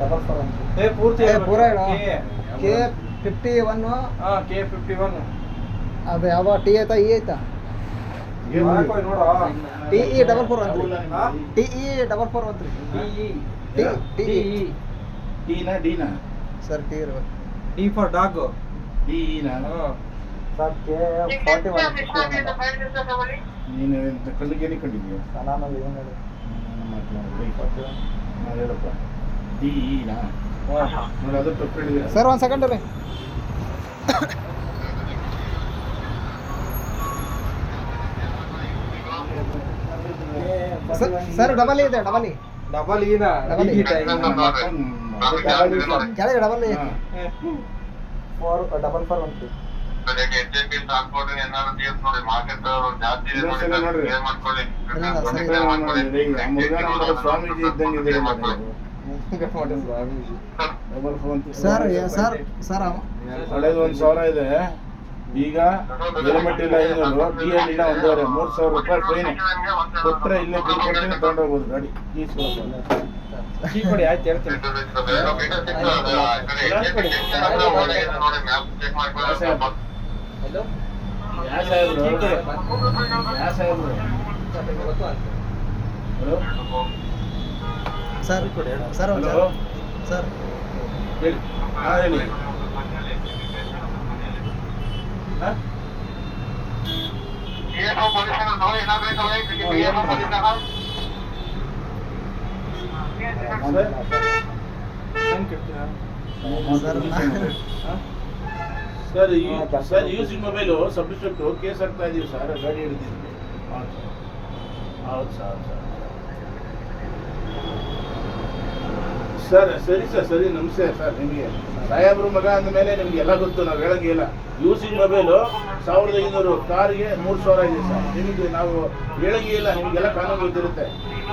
Double four A ಪೂರ K fifty ಹಾಂ K fifty one ಅದು ಯಾವ T E T E double four E double four E T T E ಟಿನ ಡಿನ sir T D for dog D sir K forty one ನೀನು ಕಲ್ಲಿಗೆ ಏನೇ ಕಂಡಿದ್ಯಾ ಏನು ಹೇಳಿ sir ಒಂದು ಸೆಕೆಂಡ್ ರೀ ಸರ್ ಸರ್ ಡಬಲ್ ಇದೆ ಡಬಲ್ ಡಬಲ್ ಡಬಲ್. ಕೆಳಗೆ double. Four double four one. Murugha Swamiji ಇದ್ದಂಗೆ ಇದೆ ಸರ್. ಸರ್ ಸರ್ ಹಳೇದು ಒಂದು ಸಾವಿರ ಇದೆ. ಈಗ ಹೆಲ್ಮೆಟ್ ಇಲ್ಲ ಐನೂರು ಡಿ ಎಲ್ ಇಲ್ಲ ಒಂದೂವರೆ ಮೂರು ಸಾವಿರ ರೂಪಾಯಿ ಫೈನ್ ಕೊಟ್ಟರೆ ಇಲ್ಲೇ ಬಿಲ್ ಕೊಡ್ತೀನಿ ತಗೊಂಡೋಗ್ಬೋದು. ಗಾಡಿ ಕೀಸ್ ಕೀ ಕೊಡಿ ಆಯ್ತು ಹೇಳ್ತೀನಿ. ಕೊಡಿ ಸರ್ ಸರ್ ಒಂದು ಹಲೋ ಸರ್ ಹೇಳಿ ಹಾಂ ಹೇಳಿ ಹಾಂ ಹೆಂಗ್ ಕೆಡ್ತೀರಾ? ಸರ್ ಸರ್ ಈ- sir using mobile substitute case ಹಾಕ್ತಾ ಇದೀವಿ ಸರ್ ಗಾಡಿ ಹಿಡಿದಿದ್ವಿ ಹೌದು ಸರ್. ಹೌದು ಸರ್ ಸರ್. ಸರಿ ಸರ್ ಸರಿ ನಮಸ್ತೆ ಸರ್ ನಿಮಗೆ. ಸಾಹೇಬ್ರ ಮಗ ಅಂದಮೇಲೆ ನಿಮ್ಗೆ ಎಲ್ಲ ಗೊತ್ತು ನಾವು ಹೇಳಂಗಿಲ್ಲ ಯೂಸಿಂಗ್ ಮೊಬೈಲು ಸಾವಿರದ ಐನೂರು ಕಾರ್ಗೆ ಮೂರು ಸಾವಿರ ಇದೆ ಸರ್. ನಿಮಗೆ ನಾವು ಹೇಳಂಗಿಲ್ಲ ನಿಮಗೆಲ್ಲ ಕಾನೂನು ಗೊತ್ತಿರುತ್ತೆ.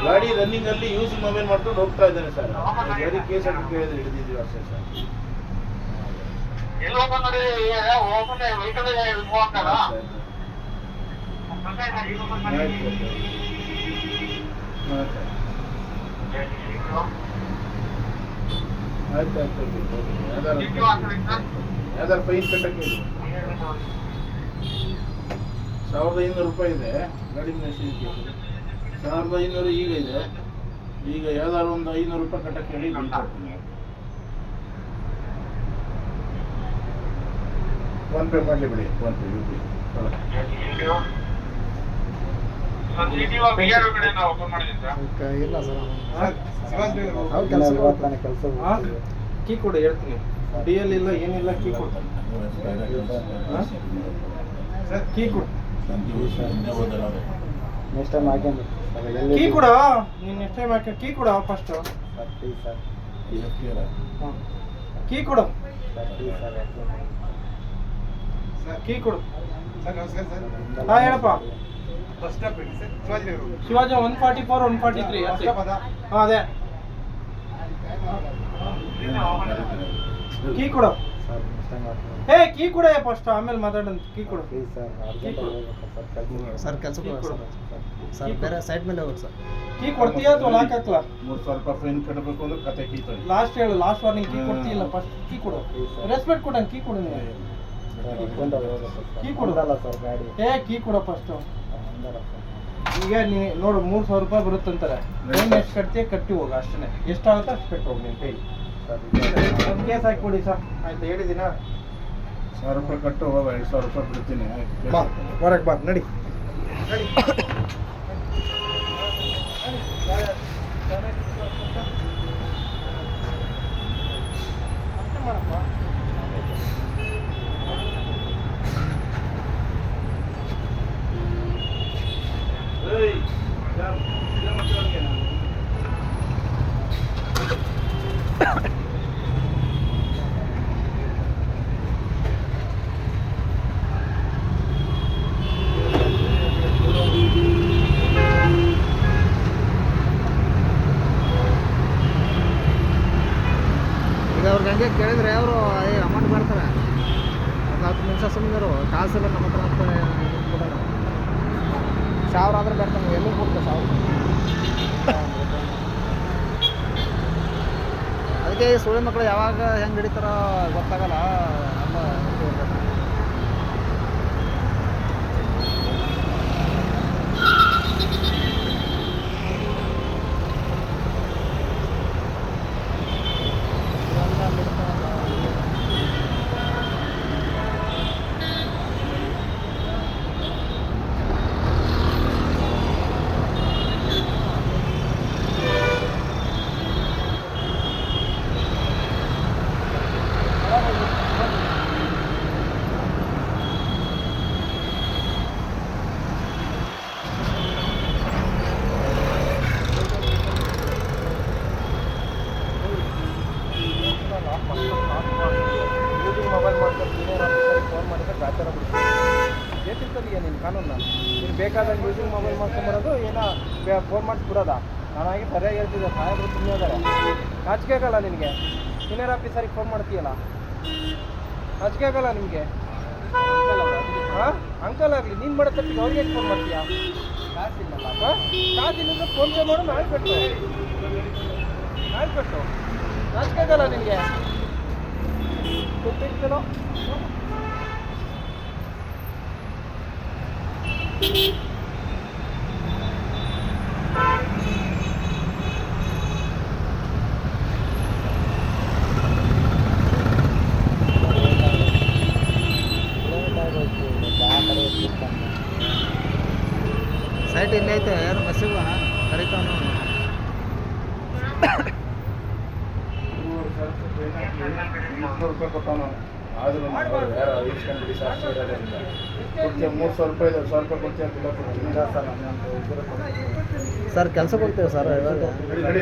ಗಾಡಿ ರನ್ನಿಂಗ್ ಅಲ್ಲಿ ಯೂಸಿಂಗ್ ಮೊಬೈಲ್ ಮಾಡ್ಕೊಂಡು ಹೋಗ್ತಾ ಇದ್ದಾನೆ ಸರ್. ಗಾಡಿ ಕೇಸ್ ಹಾಕಿ ಕೇಳಿದ್ರೆ ಹಿಡಿದಿದ್ದೀವಿ ಅಷ್ಟೇ ಸರ್. ಯಾವ್ದಾರು ಫೈನ್ ಕಟ್ಟಕ್ಕೆ ಇದೆ ಸಾವಿರದ ಐನೂರು ರೂಪಾಯಿ ಇದೆ. ಗಾಡಿ ಮೆಷಿನ್ ಸಾವಿರದ ಐನೂರು ಈಗ ಇದೆ. ಈಗ ಯಾವ್ದಾದ್ರು ಒಂದು ಐನೂರು ರೂಪಾಯಿ ಕಟ್ಟಕ್ಕೆ ಹೇಳಿ ಬಿಲ್ ಕೊಡ್ತೀನಿ ಫೋನ್ ಪೇ ಮಾಡಲಿ ಬಿಡಿ ಫೋನ್ ಪೇ ಯು ಪಿ ಇಲ್ಲ ಸರ್? ಕೀ ಕೊಡು ಹೇಳ್ತೀನಿ ಡಿ ಎಲ್ ಇಲ್ಲ ಏನಿಲ್ಲ ಕೀ ಸರ್ ಕೀ ಕೊಡು. ನೆಕ್ಸ್ಟ್ ಟೈಮ್ ಕೀ ಕೊಡ ನೀನ್ ನೆಕ್ಸ್ಟ್ ಟೈಮ್ ಹಾಕಿ ಕೀ ಕೊಡ. First sir please sir key ಕೊಡು ಕೀ ಕೊಡು. ಸರ್ ನಮಸ್ಕಾರ ಸರ್. ಹಾ ಹೇಳಪ್ಪ. ಬಸ್ ಸ್ಟಾಪ್ ಹೇಳಿ sir Shivaji Nagar Shivaji one forty four one forty three bus stop ಅದ? ಹಾ ಅದೇ. ಕೀ ಕೊಡು. ಸರ್ ಏ ಕೀ ಕೊಡ ಫಸ್ಟ್ ಆಮೇಲೆ ಮಾತಾಡಂತ ಕೀ ಕೊಡು. Please sir. ಸರ್ ಕೆಲಸಕ್ಕೆ ಕೊಡು. ಸರ್. ಬೇರೆ ಸೈಡ್ ಮೇಲೆ ಹೋಗಿ ಸರ್. ಕೀ ಕೊಡ್ತೀಯಾ ಅಥವಾ ಲಾಕ್ ಹಾಕ್ಲಾ? ಮೂರು ಸಾವಿರ ರೂಪಾಯಿ ಫೈನ್ ಕಟ್ಟಬೇಕು ಅಂದ್ರೆ ಕತೆ ಕೀ ಲಾಸ್ಟ್ ಹೇಳು ಲಾಸ್ಟ್ ವಾರ್ನಿಂಗ್ ಕೀ ಕೊಡ್ತೀಯಲ್ಲ ಫಸ್ಟ್ ಕೀ ಕೊಡು. ರೆಸ್ಪೆಕ್ಟ್ ಕೊಡಂಗೆ ಕೀ ಕೊಡು ನೀನು. ಕೀ ಕೊಡೋದಲ್ಲ ಸರ್ ಗಾಡಿ. ಏ ಕೀ ಕೊಡ ಫಸ್ಟ್ ಈಗ ನೀ ನೋಡು ಮೂರು ಸಾವಿರ ರೂಪಾಯಿ ಬರುತ್ತಂತಾರೆ. ಫೈನ್ ಎಷ್ಟು ಕಟ್ತೀಯ ಕಟ್ಟಿ ಹೋಗು ಅಷ್ಟೇ ಎಷ್ಟಾಗುತ್ತೆ ಅಷ್ಟು ಕಟ್ಟಿ ಹೋಗಿ ನೀನು ಕೈ. ಸರ್. ಒಂದು ಕೇಸ್ ಹಾಕಿ ಕೊಡಿ ಸರ್. ಆಯ್ತು ಹೇಳಿದ್ದೀನಾ ಸಾವಿರ ರೂಪಾಯಿ ಕಟ್ಟು ಹೋಗ ಎರಡು ಸಾವಿರ ರೂಪಾಯಿ ಬಿಡ್ತೀನಿ. ಆಯ್ತು ಬಾ ಹೊರಗೆ ಬಾ ನಡಿ. ಏಯ್, ಸಾವಿರ ಆದ್ರೆ ಬರ್ತಾನೆ ಎಲ್ಲೂ ಕೊಡ್ತ ಸಾವಿರ? ಅದಕ್ಕೆ ಸುಳಿ ಮಕ್ಕಳು ಯಾವಾಗ ಹೆಂಗೆ ಹಿಡಿತಾರೋ ಗೊತ್ತಾಗಲ್ಲ ಅಲ್ಲ ಫೋನ್ ಮಾಡಿಸಿ ಬಿಡೋದ? ನಾನಾಗಿ ಸರಿಯಾಗಿ ಹೇಳ್ತಿದ್ದೆ, ಸಾಹೇಬರು ಸುಮ್ಮನೆ ಇದ್ದಾರೆ ನಾಚಿಕೆ ಆಗಲ್ಲ ನಿನಗೆ. ಸೀನಿಯರ್ ಆಫೀಸರಿಗೆ ಫೋನ್ ಮಾಡ್ತೀಯಲ್ಲ? ನಾಚಿಕೆ ಆಗಲ್ಲ ನಿಮಗೆ? ಹಾಂ ಅಂಕಲ್ ಆಗಲಿ, ನೀನು ಮಾಡೋ ತಪ್ಪಿಗೆ ಅವ್ರಿಗೆ ಫೋನ್ ಮಾಡ್ತೀಯಾ? ಕಾಸಿಲ್ಲಲ್ಲ ಕಾಸಿಲ್ಲ ಫೋನ್ ಪೇ ಮಾಡು ನಾಳೆ ಕಟ್ಟು ನಾಳೆ ಕಟ್ಟು. ನಾಚಿಕೆ ಆಗಲ್ಲ ನಿನಗೆ. ಗೊತ್ತಿರ್ತಲೋ ಸೈಟ್ ಇಲ್ಲೇ ಐತೆ? ಯಾರು ಹೋಗೋಣ ಕರಿತಾವನು ಮುನ್ನೂರು ರೂಪಾಯಿ ಆದರೂ ಯಾರೋ ರೂಪಾಯಿ ಸಾವಿರ ರೂಪಾಯಿ ಕೊಡ್ತೀವಿ ಅಂತ ಸರ್, ಕೆಲಸ. ಸರ್ ಕೆಲ್ಸಕ್ಕೆ ಹೋಗ್ತೇವೆ ಸರ್ ಇವಾಗ? ನಡಿ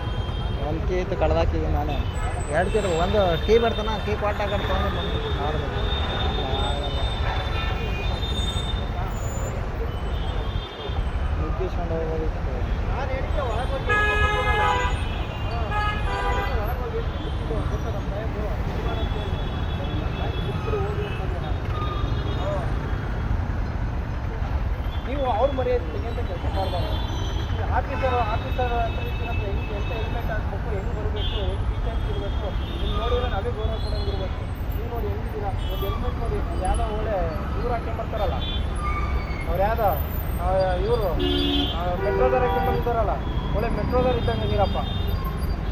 ಒಂದು ಕೀ ಇತ್ತು, ಕಳ್ದಾಕಿ ನಾನೇ. ಎರಡು ಕೀ ಒಂದು ಟೀ ಬರ್ತಾನ ಕೀ ಕ್ವಾಟ್ ಹಾಕೊಂಡು ತೊಗೊಂಡು ಬಂದು ಮುಗಿಸ್ಕೊಂಡು ಹೋಗೋದಿತ್ತು. ನೀವು ಅವ್ರ ಮರ್ಯಾದೆ ತೆಗೆಂತ ಕೆಲಸ ಮಾಡಬಾರ್ದು ಆಫೀಸರ್ ಆಫೀಸರ್ ಅಂತ ಎಂತ ಹೆಲ್ಮೆಟ್ ಹಾಕ್ಬೇಕು, ಹೆಂಗೆ ಬರಬೇಕು ಹೆಂಗೆ ಟೀಚರ್ಸ್ ಇರಬೇಕು ನೀವು ನೋಡಿದ್ರೆ ನಾವೇ ಗೌರವ ಕೊಡಂಗಿರ್ಬೇಕು. ನೀವು ನೋಡಿ ಹೆಂಗಿದ್ದೀರಾ? ಒಂದು ಹೆಲ್ಮೆಟ್ ನೋಡಿ, ಯಾವುದೋ ಒಳ್ಳೆ ಇವ್ರು ಹಾಕೊಂಬರ್ತಾರಲ್ಲ ಅವ್ರು ಯಾವ್ದೋ ಇವರು ಮೆಟ್ರೋದಾರ ಹಾಕೊಂಬರ್ತಾರಲ್ಲ ಒಳ್ಳೆ ಮೆಟ್ರೋದಾರ ಇದ್ದಂಗೆ ಇದೀರಪ್ಪ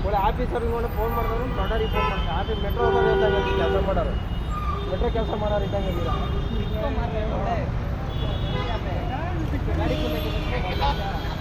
ಒಳ್ಳೆ ಆಫೀಸರ್ಗೆ ಒಳ್ಳೆ ಫೋನ್ ಮಾಡಿದ್ರು ದೊಡ್ಡರಿಗೆ ಫೋನ್ ಮಾಡ್ತಾರೆ ಆಫೀಸ್ ಮೆಟ್ರೋದಾರ ಇದ್ದಂಗೆ ಕೆಲಸ ಮಾಡೋರು. ಮೆಟ್ರೋ ಕೆಲಸ ಮಾಡೋರು ಇದ್ದಂಗೆ ಇದ್ದೀರಾ चेकी